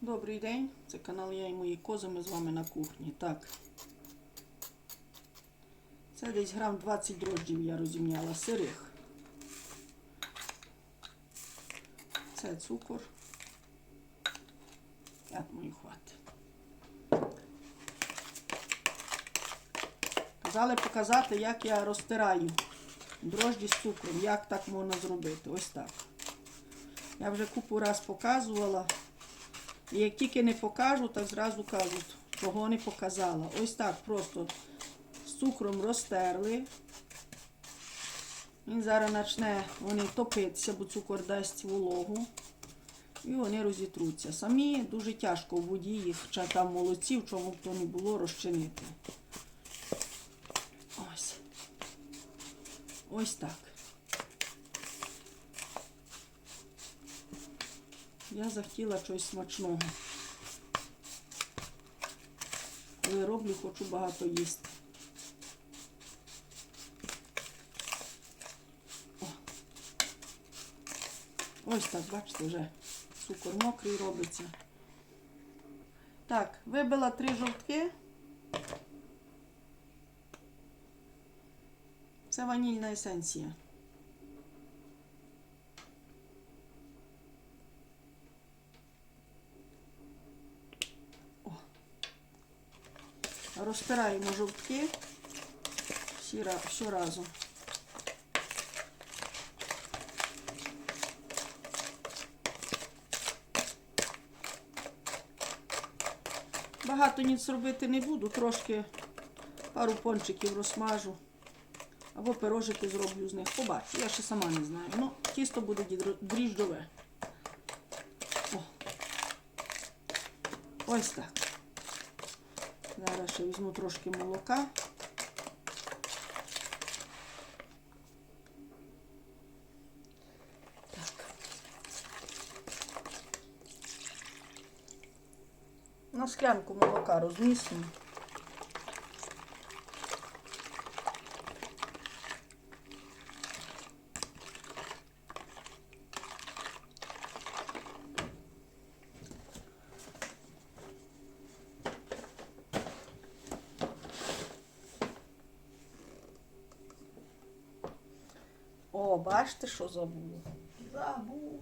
Добрий день, це канал Я і мої кози, ми з вами на кухні. Так. Це десь грам 20 дрожджів я розімняла сирих. Це цукор. Я думаю, хватить. Казали показати, як я розтираю дрожджі з цукром, як так можна зробити. Ось так. Я вже купу раз показувала. Як тільки не покажу, так зразу кажуть, чого не показала. Ось так просто з цукром розтерли. Він зараз почне вони топитися, бо цукор дасть вологу. І вони розітруться. Самі дуже тяжко в воді їх, чи там в молоці, в чому б то не було, розчинити. Ось. Ось так. Я захотіла щось смачного. Коли роблю, хочу багато їсти. О. Ось так, бачите, вже цукор мокрий робиться. Так, вибила три жовтки. Це ванільна есенція. Розтираємо жовтки щоразу. Багато ніц робити не буду, трошки пару пончиків розсмажу. Або пирожики зроблю з них. Побачу, я ще сама не знаю. Ну, тісто буде дріжджове. О. Ось так. Зараз ще візьму трошки молока. Так. На склянку молока розмісню. Бачите, що забула? Забула.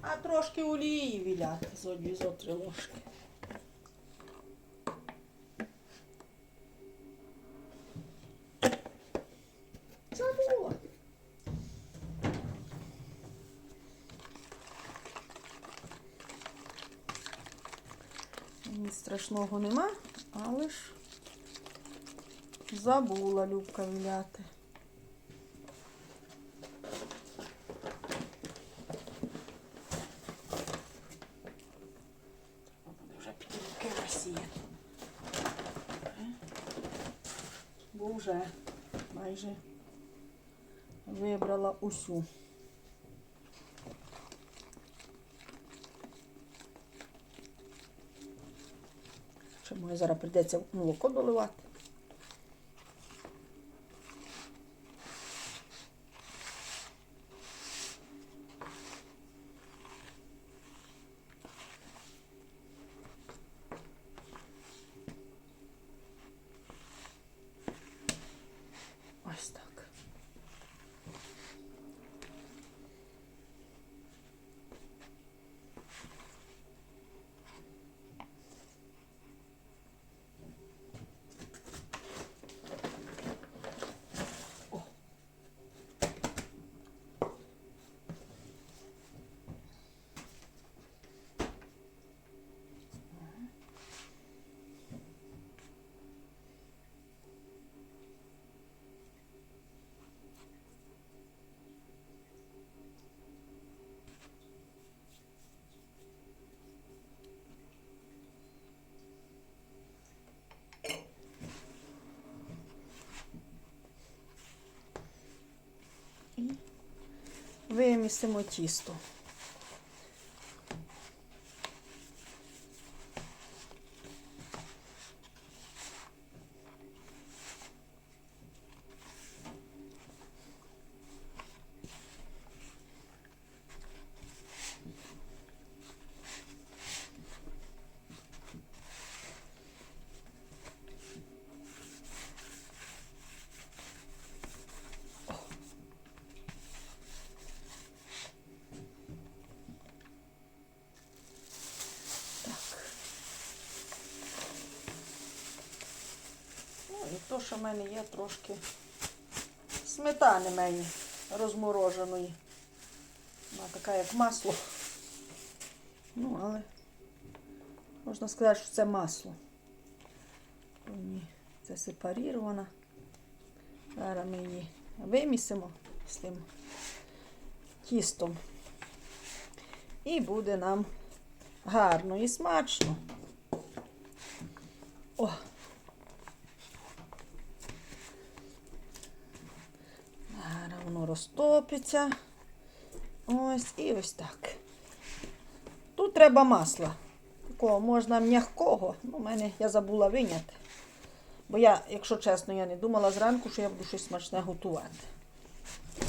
А трошки олії віляти з одні зо три ложки. Забула. Ні страшного нема, але ж забула Любка віляти. Буде вже підліки розсіяти. Бо вже майже вибрала усю. Ще моє зараз прийдеться молоко доливати. Ось так. О. І вимісимо тісто. Що в мене є трошки сметани мені розмороженої. Вона така, як масло. Ну, але можна сказати, що це масло. Ні, це сепарірована. Зараз ми її вимісимо з тим тістом. І буде нам гарно і смачно. О! Зараз воно розтопиться. Ось і ось так. Тут треба масла. Такого можна м'якого. Ну, у мене я забула виняти. Бо я, якщо чесно, я не думала зранку, що я буду щось смачне готувати.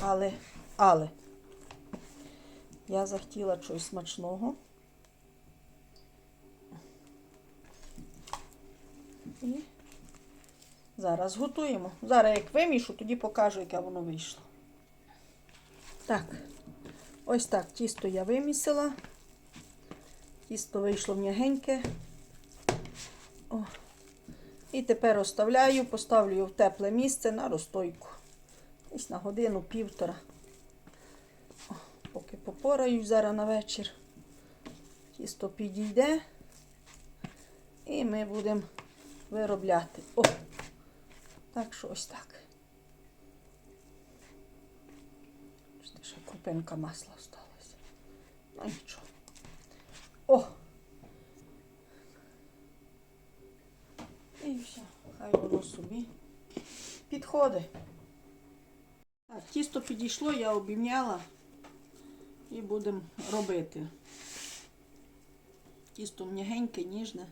Але, але я захотіла чогось смачного. І зараз готуємо. Зараз як вимішу, тоді покажу, яке воно вийшло. Так, ось так тісто я вимісила. Тісто вийшло м'ягеньке. О. І тепер оставляю, поставлю в тепле місце на розстойку. Десь на годину, півтора. О, поки попораю зараз на вечір. Тісто підійде. І ми будемо виробляти. О! Так що ось так. Ще крупинка масла осталася. Ну нічого. О! І все, хай воно собі підходить. Так, тісто підійшло, я обім'яла і будемо робити. Тісто м'ягеньке, ніжне.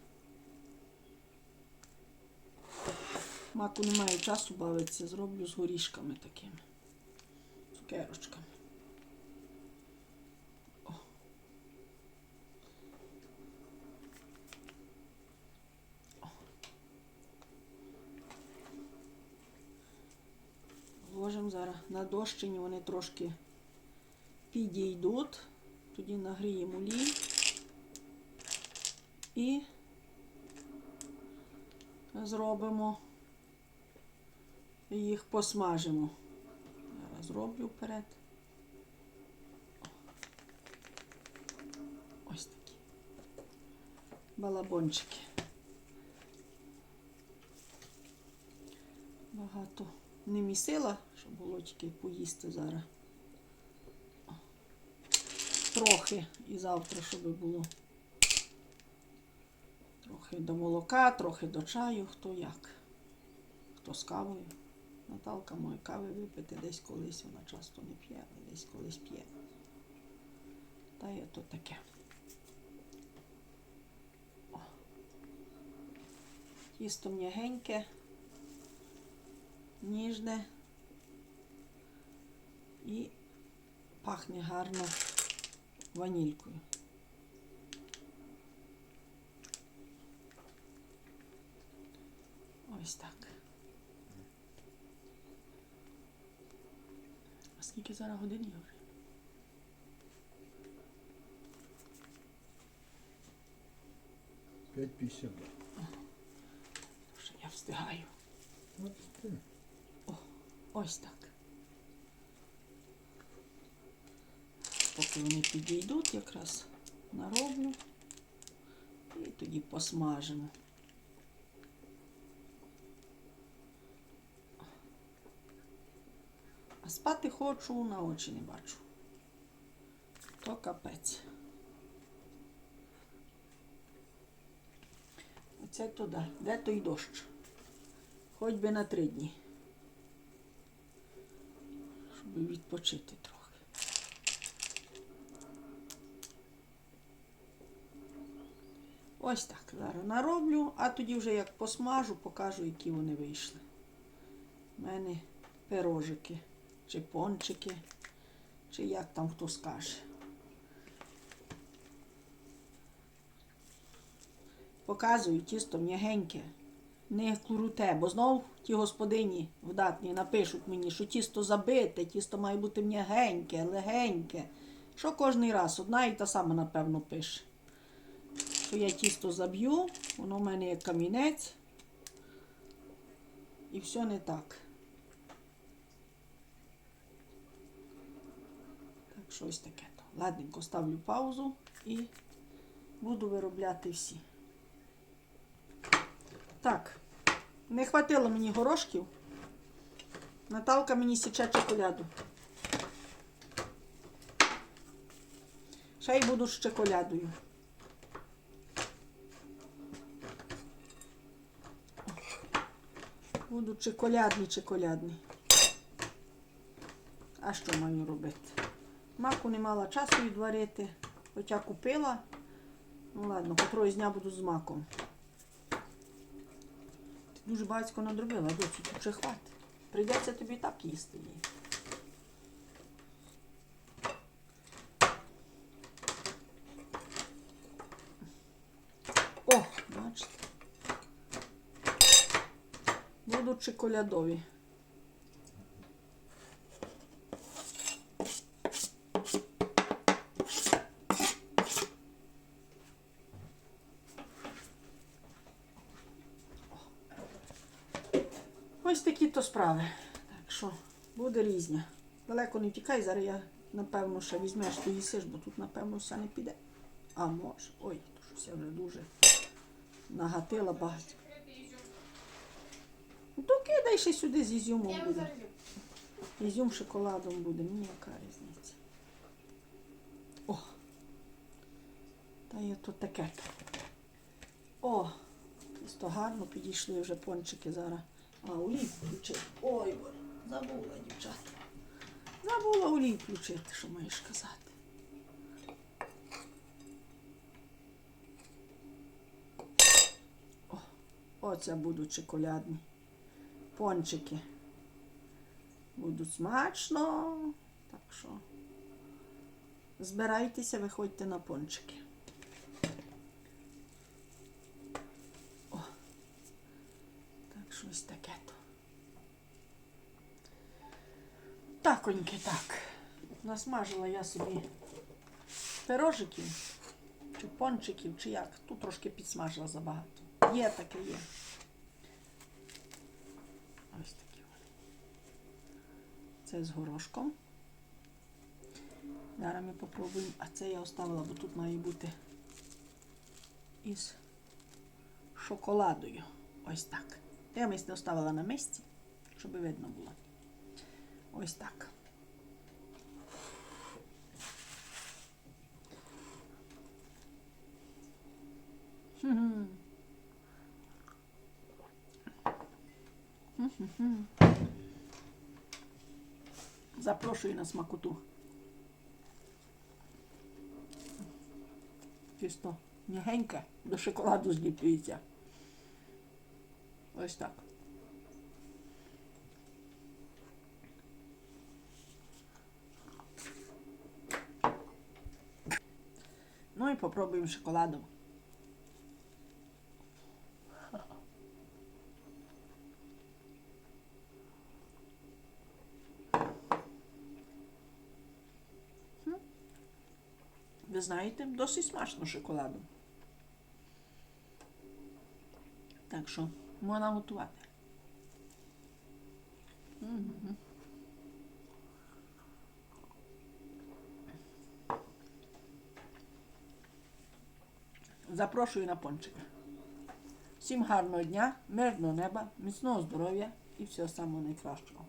Маку немає часу бавитися, зроблю з горішками такими. Цукерочками. О. О. Ложимо зараз на дощині, вони трошки підійдуть. Тоді нагріємо олій і зробимо їх посмажимо. Зараз зроблю вперед. Ось такі балабончики. Багато не місила, щоб було тільки поїсти зараз. Трохи і завтра, щоб було. Трохи до молока, трохи до чаю, хто як. Хто з кавою. Наталка моє кави випити десь колись, вона часто не п'є, але десь колись п'є. Та є то таке. Тісто м'ягеньке, ніжне і пахне гарно ванількою. Ось так. А скільки зараз годин вже? П'ять п'ятдесят. Я встигаю. От ти. Ось так. Поки вони підійдуть, якраз нароблю і тоді посмажимо. А спати хочу, на очі не бачу. То капець. Оце туди. Де той дощ? Хоч би на три дні. Відпочити трохи. Ось так зараз нароблю, а тоді вже як посмажу, покажу, які вони вийшли. У мене пирожики, чи пончики, чи як там хто скаже. Показую тісто м'ягеньке, не круте, бо знов ті господині вдатні напишуть мені, що тісто забите, тісто має бути м'ягеньке, легеньке. Що кожний раз? Одна і та сама, напевно, пише. Що я тісто заб'ю, воно в мене як камінець. і все не так. Так, щось таке. то. Ладненько ставлю паузу і буду виробляти всі. Так, не хватило мені горошків. Наталка мені січе чоколяду. Ще й буду з чоколядою. Буду чоколядний, чоколядний. А що маю робити? Маку не мала часу відварити, хоча купила. Ну ладно, котрої дня буду з маком. Дуже багатько надробила, доцю, вже хватить. Прийдеться тобі так їсти її. О, бачите. Будучи чоколядові. Ось такі то справи. Так що буде різня. Далеко не тікай, зараз я напевно ще візьмеш то їсиш, бо тут, напевно, все не піде. А може. Ой, то щось я вже дуже нагатила багато. Ну, то кидай ще сюди з ізюмом буде. Ізюм шоколадом буде, яка різниця. О! Та є то таке. О! Тісто гарно підійшли вже пончики зараз. А, олій включити. Ой, Боже, забула, дівчата. Забула олій включити, що маєш казати. О, оце будуть чоколядні пончики. Будуть смачно. Так що збирайтеся, виходьте на пончики. О, так, щось таке то. Таконьки так. Насмажила я собі пирожиків, чи пончиків, чи як. Тут трошки підсмажила забагато. Є таке, є. Ось такі. Це з горошком. Зараз ми попробуємо. А це я оставила, бо тут має бути із шоколадою. Ось так. Я мисне оставила на місці, щоб видно було. Ось так. Запрошую на смакоту. Чисто м'ягеньке, до шоколаду зліплюється. Ось так. Попробуємо шоколадом. Ви знаєте, досить смачно шоколадом. Так що можна готувати. Мгм. Запрошую на пончик. Всім гарного дня, мирного неба, міцного здоров'я і всього самого найкращого.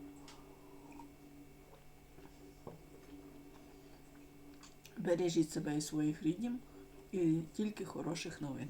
Бережіть себе і своїх ріднів і тільки хороших новин.